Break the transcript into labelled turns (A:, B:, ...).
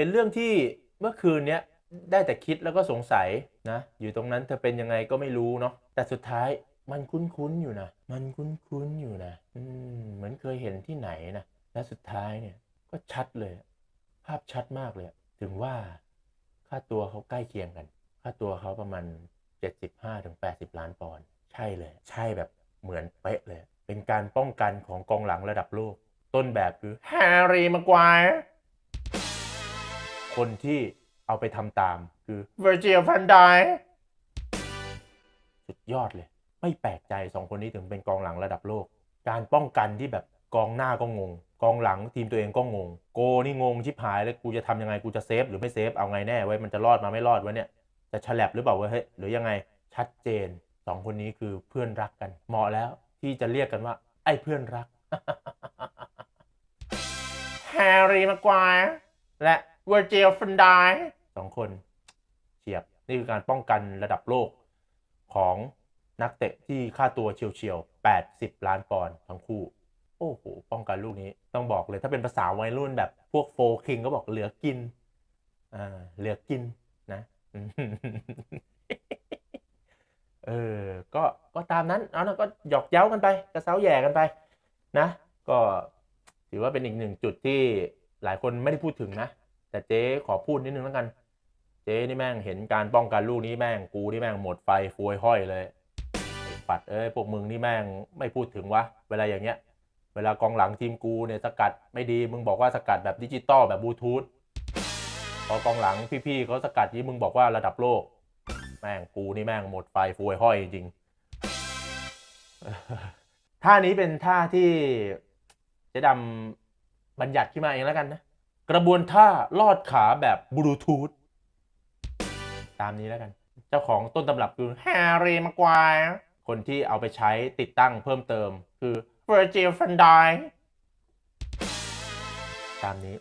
A: เป็นเรื่องที่เมื่อคืนเนี้ยได้แต่คิดแล้วก็สงสัยนะ อยู่ตรงนั้นเธอเป็นยังไงก็ไม่รู้เนาะแต่สุดท้ายมันคุ้นๆอยู่นะ มันคุ้นๆอยู่นะอืมเหมือนเคยเห็นที่ไหนนะและสุดท้ายเนี่ยก็ชัดเลย ภาพชัดมากเลย ถึงว่าค่าตัวเขาใกล้เคียงกัน ค่าตัวเขาประมาณ 75ถึง80 ล้านปอนด์ใช่เลย ใช่แบบเหมือนเป๊ะเลย เป็นการป้องกันของกองหลังระดับโลก ต้นแบบคือแฮร์รี่มากวาย คนที่เอาไปทำตามคือเวอร์จิลฟันไดสุดยอดเลย ไม่แปลกใจสองคนนี้ถึงเป็นกองหลังระดับโลก การป้องกันที่แบบกองหน้าก็งง กองหลังทีมตัวเองก็งง โกนี่งงชิบหายเลยกูจะทำยังไงกูจะเซฟหรือไม่เซฟเอาไงแน่ไว้ยมันจะรอดมาไม่รอดวะเนี่ยจะฉลับหรือเปล่าวะเฮ้ยหรือยังไงชัดเจนสองคนนี้คือเพื่อนรักกันเหมาะแล้ว ที่จะเรียกกันว่า ไอ้เพื่อนรักแฮร์รี่มากวายและ เวอร์จิลฟันไดสองคนเฉียบ นี่คือการป้องกันระดับโลกของนักเตะที่ค่าตัวเฉียวๆ 80 ล้านปอนด์ทั้งคู่ โอ้โห ป้องกันลูกนี้ต้องบอกเลยถ้าเป็นภาษาวัยรุ่นแบบพวกโฟคิงก็บอกเหลือกิน อ่า เหลือกินนะ เออ ก็ ก็ตามนั้น เอานะก็หยอกเย้ากันไป กระเซ้าแย่กันไป นะ ก็ถือว่าเป็นอีกหนึ่งจุดที่หลายคนไม่ได้พูดถึงนะ แต่เจ๊ขอพูดนิดนึงแล้วกัน เจ๊นี่แม่งเห็นการป้องกันลูกนี้แม่งกูนี่แม่งหมดไฟฟวยห้อยเลยปัดเอ้ยพวกมึงนี่แม่งไม่พูดถึงวะเวลาอย่างเงี้ย เวลากองหลังทีมกูเนี่ยสกัดไม่ดีมึงบอกว่าสกัดแบบดิจิตอลแบบบลูทูธพอกองหลังพี่ๆเขาสกัดนี้มึงบอกว่าระดับโลก แม่งกูนี่แม่งหมดไฟฟวยห้อยจริงๆท่านี้เป็นท่าที่เจ๊ดำบัญญัติขึ้นมาเองแล้วกันนะ กระบวนท่าลอดขาแบบบลูทูธตามนี้แล้วกัน เจ้าของต้นตำรับคือแฮร์รี่มากวายคนที่เอาไปใช้ติดตั้งเพิ่มเติมคือ Virgil van Dijk ตามนี้